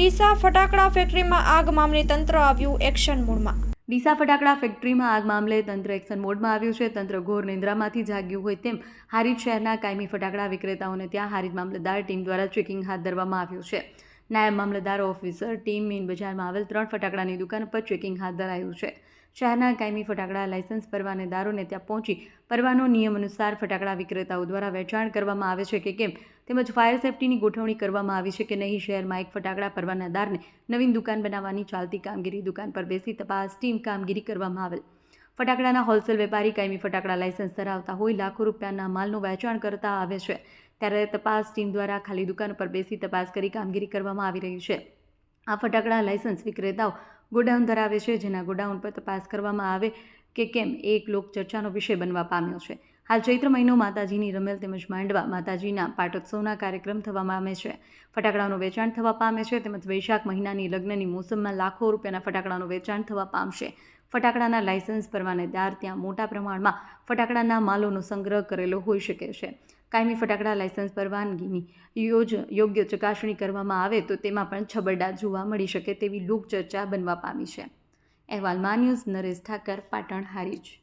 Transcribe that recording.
ડીસા ફટાકડા ફેક્ટરીમાં આગ મામલે તંત્ર આવ્યું એક્શન મોડમાં. ડીસા ફટાકડા ફેક્ટરીમાં આગ મામલે તંત્ર એક્શન મોડમાં આવ્યું છે. તંત્ર ઘોર નિંદ્રામાંથી જાગ્યું હોય તેમ હારીજ શહેરના કાયમી ફટાકડા વિક્રેતાઓને ત્યાં હારીજ મામલતદાર ટીમ દ્વારા ચેકિંગ હાથ ધરવામાં આવ્યું છે. નાયબ મામલતદાર ઓફિસર ટીમ મીન બજારમાં આવેલ ત્રણ ફટાકડાની દુકાન પર ચેકિંગ હાથ ધરાયું છે. શહેરના કાયમી ફટાકડા લાયસન્સ પરવાનેદારોને ત્યાં પહોંચી પરવાનો નિયમ અનુસાર ફટાકડા વિક્રેતાઓ દ્વારા વેચાણ કરવામાં આવે છે કે કેમ? તેમજ ફાયર સેફટીની ગોઠવણી કરવામાં આવી છે કે નહીં શહેરમાં એક ફટાકડા પરવાનાદારને નવીન દુકાન બનાવવાની ચાલતી કામગીરી દુકાન પર બેસી તપાસ ટીમ કામગીરી કરવામાં આવેલ. ફટાકડાના હોલસેલ વેપારી કાયમી ફટાકડા લાયસન્સ ધરાવતા હોય લાખો રૂપિયાના માલનું વેચાણ કરતા આવે છે. ત્યારે તપાસ ટીમ દ્વારા ખાલી દુકાન પર બેસી તપાસ કરી કામગીરી કરવામાં આવી રહી છે. આ ફટાકડા લાયસન્સ વિક્રેતાઓ ગોડાઉન ધરાવે છે, જેના ગોડાઉન પર તપાસ કરવામાં આવે કે કેમ એક લોક ચર્ચાનો વિષય બનવા પામ્યો છે. હાલ ચૈત્ર મહિનો માતાજીની રમેલ તેમજ માંડવા માતાજીના પાટોત્સવના કાર્યક્રમ થવા પામે છે. ફટાકડાનું વેચાણ થવા પામે છે તેમજ વૈશાખ મહિનાની લગ્નની મોસમમાં લાખો રૂપિયાના ફટાકડાનું વેચાણ થવા પામશે. ફટાકડાના લાયસન્સ પરવાનેદાર ત્યાં મોટા પ્રમાણમાં ફટાકડાના માલોનો સંગ્રહ કરેલો હોઈ શકે છે. કાયમી ફટાકડા લાયસન્સ પરવાનગીની યોજ યોગ્ય ચકાસણી કરવામાં આવે તો તેમાં પણ છબરડા જોવા મળી શકે તેવી લોકચર્ચા બનવા પામી છે. અહેવાલ મા ન્યૂઝ નરેશ ઠાકર, પાટણ, હારીજ.